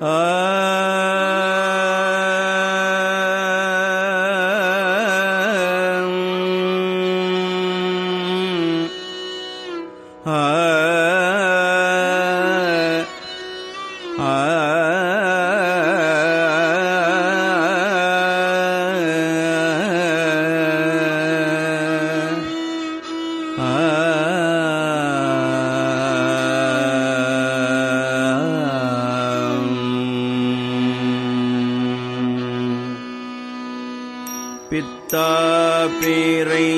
பிரை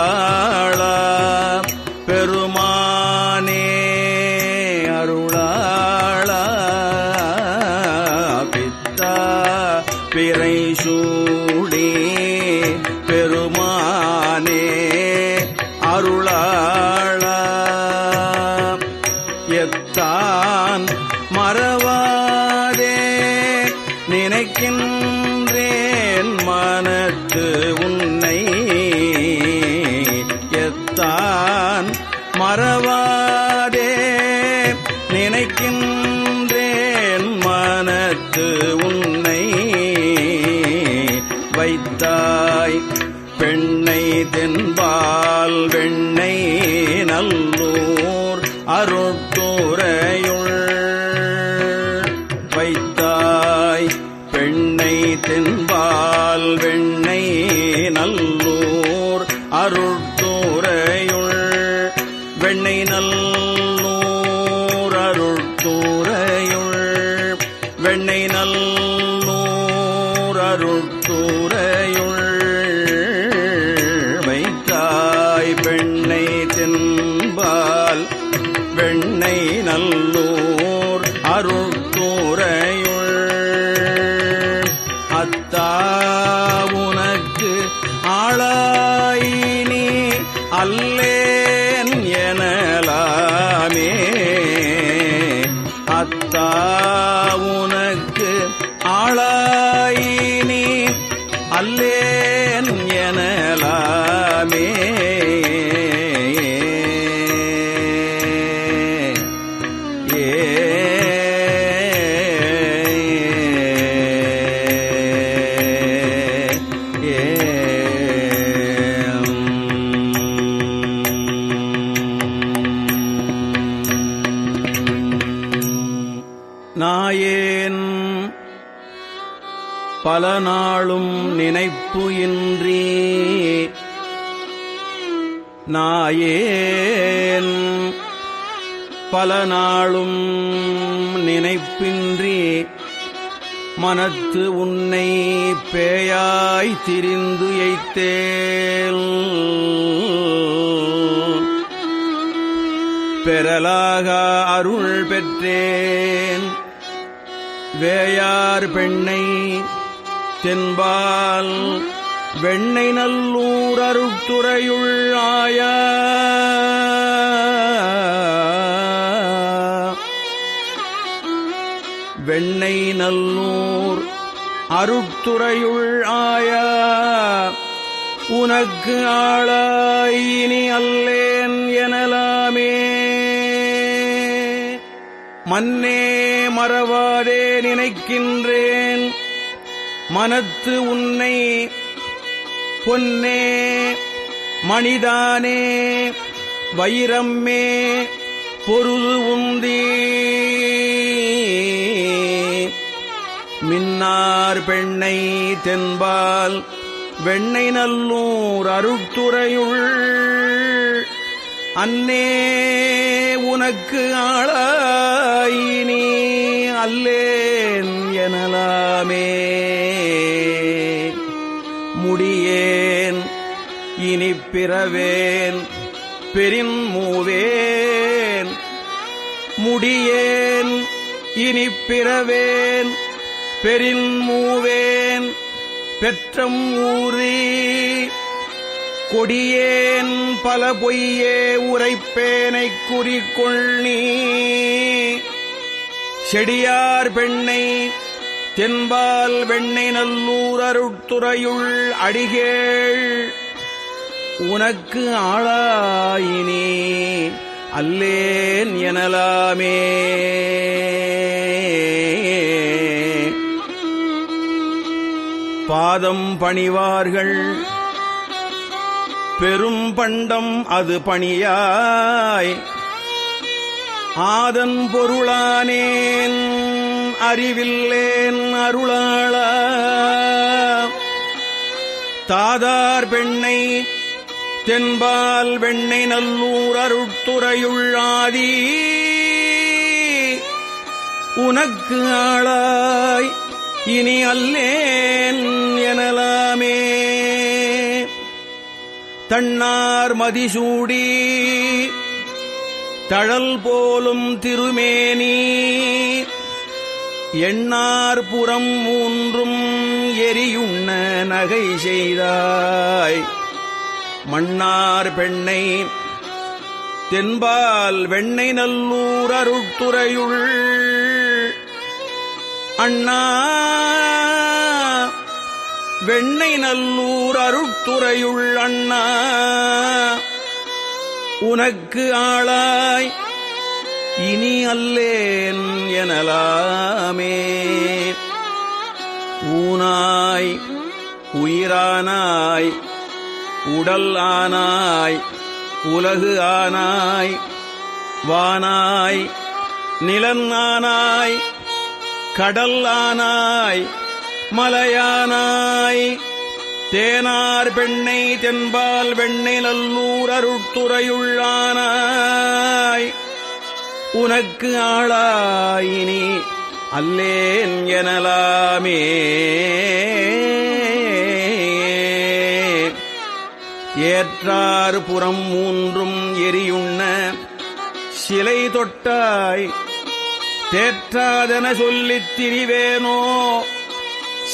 அருளாள பெருமானே அருளாள பித்தா பிறை சூடி பெருமானே அருளாள எத்தான் மறவாதே நினைக்கின்ற வைத்தாய் பெண்ணை தென்பால் வெண்ணை நல்லூர் அருட்டுரையுள் வைத்தாய் பெண்ணை தென்பால் வெண்ணை நல்லூர் அருட்டுரையுள் வெண்ணை நல்லூர் அருட்டுரையுள் வெண்ணை நல்ல நாயேன். பல நாளும் நினைப்பு இன்றி நாயேன். பல நாளும் நினைப்பின்றி மனத்து உன்னை பேயாய் திரிந்து எய்த்தேல். பெறலாக அருள் பெற்றேன். வேயார் பெண்ணை தென்பால் வெண்ணை நல்லூர் அருட்டுறையுள் ஆய. வெண்ணை நல்லூர் அருட்டுறையுள் ஆய. உனக்கு ஆளாயினி அல்லேன் எனலாமே. மன்னே மறவாதே நினைக்கின்றேன். மனத்து உன்னை பொன்னே. மணிதானே வைரம்மே பொருது உந்தி. மின்னார் பெண்ணை தென்பால் வெண்ணை நல்லூர் அருட்டுறையுள் அன்னே. உனக்கு ஆளாயினி அல்லேன் எனலாமே. முடியேன் இனி பிறவேன் பெரின்மூவேன் முடியேன் இனி பிறவேன் பெரின்மூவேன் பெற்றம் ஊரே கொடியேன் பல பொய்யே உரைப்பேனைக் நீ. செடியார் பெண்ணை தென்பால் வெண்ணை நல்லூர் அருட்துறையுள் அடிகேள். உனக்கு ஆளாயினே அல்லேன் எனலாமே. பாதம் பணிவார்கள் பெரும் பண்டம் அது பணியாய். ஆதன் பொருளானேன் அறிவில்லேன் அருளாள. தாதார் பெண்ணை தென்பால் வெண்ணை நல்லூர் அருட்துறையுள்ளாதி உனக்கு ஆளாய் இனி அல்லேன். தன்னார் மதிசூடி தழல் போலும் திருமேனி எண்ணார் புறம் மூன்றும் எரியுண்ண நகை செய்தாய். மன்னார் பெண்ணை தென்பால் வெண்ணை நல்லூர் அருட்துறையுள் அண்ணா வெண்ணை நல்லூர் அருட்துறையுள் அண்ணா. உனக்கு ஆளாய் இனி அல்லேன் எனலாமே. ஊனாய் உயிரானாய் உடல் ஆனாய் உலகு ஆனாய் வானாய் நிலன் ஆனாய் கடல் ஆனாய் மலையானாய். தேனார் பெண்ணை தென்பால் வெண்ணை நல்லூர் அருட்துறையுள்ளானாய். உனக்கு ஆளாயினி அல்லேன் எனலாமே. ஏற்றார் புறம் மூன்றும் எரியுண்ண சிலை தொட்டாய். தேற்றாதென சொல்லித் திரிவேனோ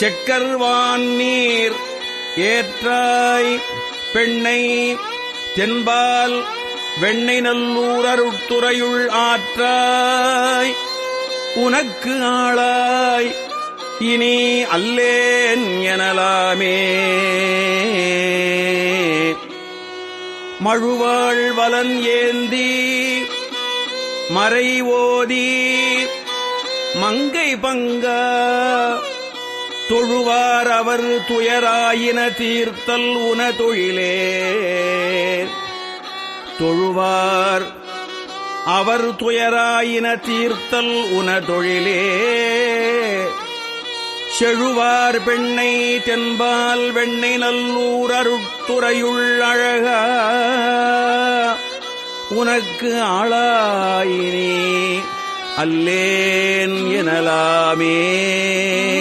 செக்கர்வான் நீர் ஏற்றாய் பெண்ணை தென்பால் வெண்ணை நல்லூர் அருட்துறையுள் ஆற்றாய். உனக்கு ஆளாய் இனி அல்லேன் எனலாமே. மழுவாள் வலன் ஏந்தி மறை ஓதி மங்கை பங்கா தொழுவார் அவர் துயராயின தீர்த்தல் உன தொழிலே. தொழுவார் அவர் துயராயின தீர்த்தல் உன தொழிலே. செழுவார் பெண்ணை தென்பால் வெண்ணை நல்லூர் அருட்துறையுள் அழகா. உனக்கு ஆளாயினே அல்லேன் எனலாமே.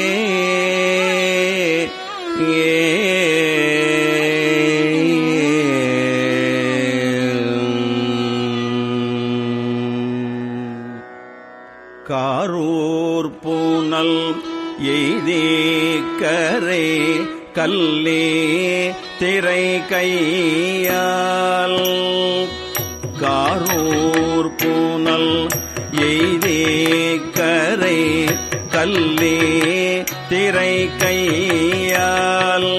கல்லே திரை கையால் காரூர் பூனல் எய்தே கரை கல்லே திரை கையால்